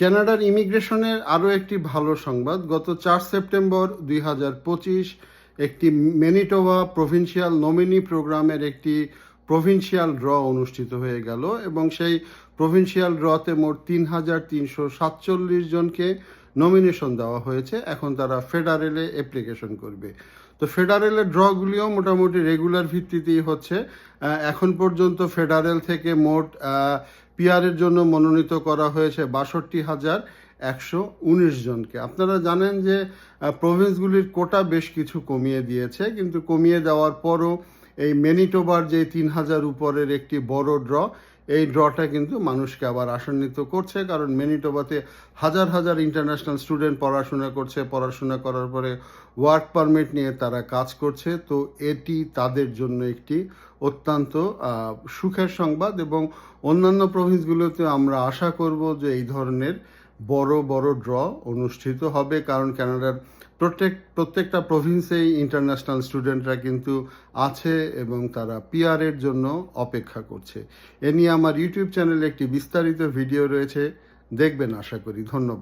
কানাডার ইমিগ্রেশনের আরও একটি ভালো সংবাদ। গত চার সেপ্টেম্বর দুই হাজার পঁচিশ একটি মেনিটোভা প্রভিন্সিয়াল নমিনি প্রোগ্রামের একটি প্রভিন্সিয়াল ড্র অনুষ্ঠিত হয়ে গেল এবং সেই প্রভিন্সিয়াল ড্রতে মোট তিন হাজার তিনশো সাতচল্লিশ জনকে নমিনেশন দেওয়া হয়েছে। এখন তারা ফেডারেলে অ্যাপ্লিকেশন করবে। তো ফেডারেলের ড্রগুলিও মোটামুটি রেগুলার ভিত্তিতেই হচ্ছে। এখন পর্যন্ত ফেডারেল থেকে মোট পিআরের জন্য মনোনীত করা হয়েছে বাষট্টি হাজার একশো উনিশ জনকে। আপনারা জানেন যে প্রভিন্সগুলির কোটা বেশ কিছু কমিয়ে দিয়েছে, কিন্তু কমিয়ে দেওয়ার পরও এই ম্যানিটোবার যে তিন হাজার উপরের একটি বড় ড্র, এই ড্রটা কিন্তু মানুষকে আবার আসান্বিত করছে, কারণ ম্যানিটোবাতে হাজার হাজার ইন্টারন্যাশনাল স্টুডেন্ট পড়াশোনা করছে। পড়াশোনা করার পরে ওয়ার্ক পারমিট নিয়ে তারা কাজ করছে। তো এটি তাদের জন্য একটি অত্যন্ত সুখের সংবাদ এবং অন্যান্য প্রভিন্সগুলোতে আমরা আশা করব যে এই ধরনের বড় বড় ড্র অনুষ্ঠিত হবে। কারণ কানাডার প্রত্যেক, প্রত্যেকটা প্রভিন্সেই ইন্টারন্যাশনাল স্টুডেন্টরা কিন্তু আছে এবং তারা পিআরের জন্য অপেক্ষা করছে। এ নিয়ে আমার ইউটিউব চ্যানেলে একটি বিস্তারিত ভিডিও রয়েছে। দেখবেন, আশা করি। ধন্যবাদ।